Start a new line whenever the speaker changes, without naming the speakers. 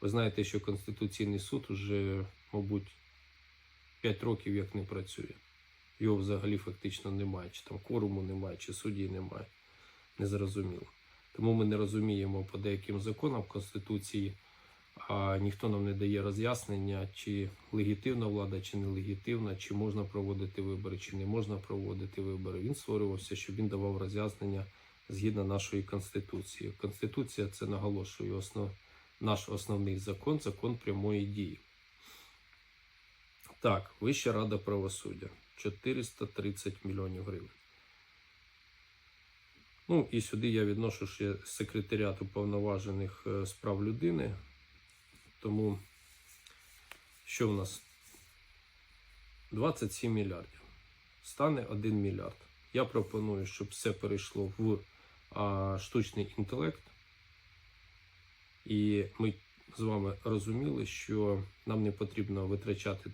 Ви знаєте, що Конституційний суд уже, мабуть, 5 років як не працює. Його взагалі фактично немає, чи там кворуму немає, чи судді немає. Незрозуміло. Тому ми не розуміємо по деяким законам Конституції, а ніхто нам не дає роз'яснення, чи легітимна влада, чи нелегітимна, чи можна проводити вибори, чи не можна проводити вибори. Він створювався, щоб він давав роз'яснення згідно нашої Конституції. Конституція це наголошую основ, наш основний закон, закон прямої дії. Так, Вища рада правосуддя 430 мільйонів гривень. Ну і сюди я відношу ще секретаріат уповноважених е, справ людини. Тому що в нас? 27 мільярдів. Стане 1 мільярд. Я пропоную, щоб все перейшло в а, штучний інтелект. І ми з вами розуміли, що нам не потрібно витрачати